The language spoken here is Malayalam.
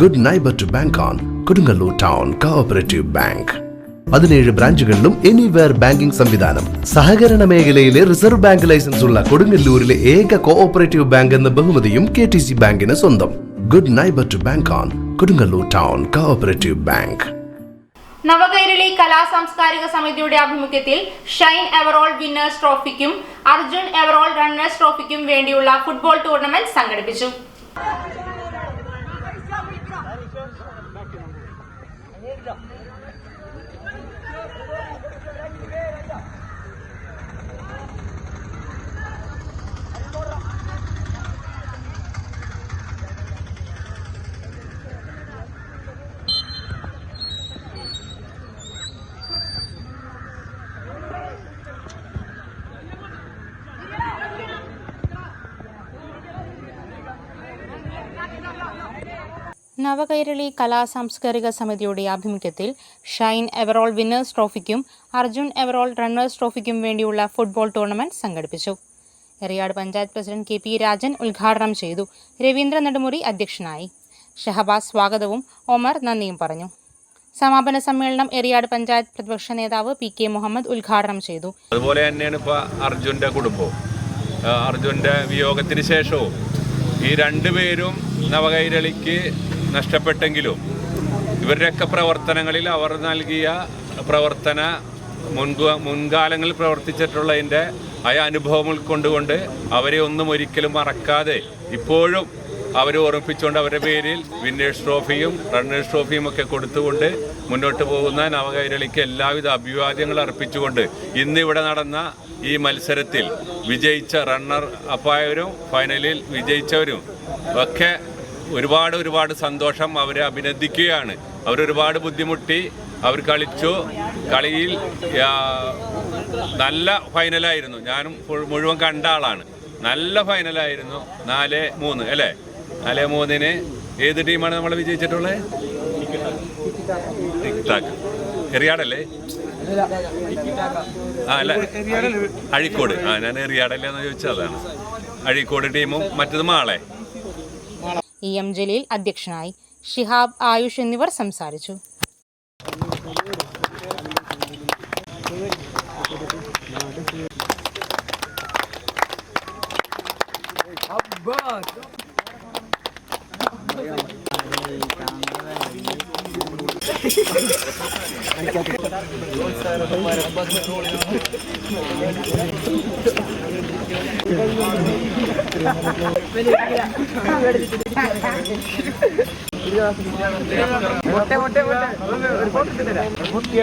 Good neighbour to bank on Kodungallur town cooperative bank പതിനേഴ് ബ്രാഞ്ചുകളിലും എനിവെയർ ബാങ്കിംഗ് സംവിധാനം. സഹകരണ മേഖലയിലെ റിസർവ് ബാങ്ക് ലൈസൻസ് ഉള്ള കൊടുങ്ങല്ലൂരിലെ ഏക കോഓപ്പറേറ്റീവ് ബാങ്ക് എന്ന ബഹുമതിയും കെ ടി സി ബാങ്കിന് സ്വന്തം. Good neighbour to bank on Kodungallur town cooperative bank Navakairali കലാ സാംസ്കാരിക സമിതിയുടെ ആഭിമുഖ്യത്തിൽ ഷൈൻ എവറോൾ വിന്നേഴ്സ് ട്രോഫിക്കും അർജുൻ എവറോൾ റണ്ണേഴ്സ് ട്രോഫിക്കും വേണ്ടിയുള്ള ഫുട്ബോൾ ടൂർണമെന്റ് സംഘടിപ്പിച്ചു. നവകൈരളി കലാ സാംസ്കാരിക സമിതിയുടെ ആഭിമുഖ്യത്തിൽ ഷൈൻ എവറോൾ വിന്നേഴ്സ് ട്രോഫിക്കും അർജുൻ എവറോൾ റണ്ണേഴ്സ് ട്രോഫിക്കും വേണ്ടിയുള്ള ഫുട്ബോൾ ടൂർണമെന്റ് സംഘടിപ്പിച്ചു. Eriyad panchayat president K P Rajan ഉദ്ഘാടനം ചെയ്തു. രവീന്ദ്ര നെടുമുറി അധ്യക്ഷനായി. ഷഹബാസ് സ്വാഗതവും ഒമർ നന്ദിയും പറഞ്ഞു. സമാപന സമ്മേളനം എറിയാട് പഞ്ചായത്ത് പ്രതിപക്ഷ നേതാവ് പി കെ മുഹമ്മദ് ഉദ്ഘാടനം ചെയ്തു. അതുപോലെ തന്നെയാണ് ഇപ്പോൾ അർജുന്റെ കുടുംബവും. അർജുന്റെ വിയോഗത്തിന് ശേഷവും ഈ രണ്ടുപേരും നവകൈരളിക്ക് നഷ്ടപ്പെട്ടെങ്കിലും ഇവരുടെയൊക്കെ പ്രവർത്തനങ്ങളിൽ അവർ നൽകിയ പ്രവർത്തന മുൻക മുൻകാലങ്ങളിൽ പ്രവർത്തിച്ചിട്ടുള്ളതിന്റെ ആ അനുഭവം ഉൾക്കൊണ്ടുകൊണ്ട് അവരെ ഒന്നും ഒരിക്കലും മറക്കാതെ ഇപ്പോഴും അവരെ ഓർമ്മിപ്പിച്ചുകൊണ്ട് അവരുടെ പേരിൽ വിന്നേഴ്സ് ട്രോഫിയും റണ്ണേഴ്സ് ട്രോഫിയും ഒക്കെ കൊടുത്തുകൊണ്ട് മുന്നോട്ട് പോകുന്ന നവകൈരളിക്ക് എല്ലാവിധ അഭിവാദ്യങ്ങൾ അർപ്പിച്ചുകൊണ്ട് ഇന്നിവിടെ നടന്ന ഈ മത്സരത്തിൽ വിജയിച്ച റണ്ണർ അപ്പായവരും ഫൈനലിൽ വിജയിച്ചവരും ഒക്കെ ഒരുപാട് ഒരുപാട് സന്തോഷം അവരെ അഭിനന്ദിക്കുകയാണ്. അവരൊരുപാട് ബുദ്ധിമുട്ടി അവർ കളിച്ചു. കളിയിൽ നല്ല ഫൈനലായിരുന്നു. ഞാനും മുഴുവൻ കണ്ട ആളാണ്. നല്ല ഫൈനലായിരുന്നു. നാല് മൂന്ന് അല്ലേ? നാല് മൂന്നിന് ഏത് ടീമാണ് നമ്മൾ വിജയിച്ചിട്ടുള്ളത് എറിയാടല്ലേ? ആ അല്ല. അഴീക്കോട്. ആ ഞാൻ എറിയാടല്ലേ എന്ന് ചോദിച്ചതാണ്. അഴീക്കോട് ടീമും മറ്റത് മാളെ इम जलील अद्यक्षन शिहाब आयुष संसाच മുട്ട മുട്ട മുട്ട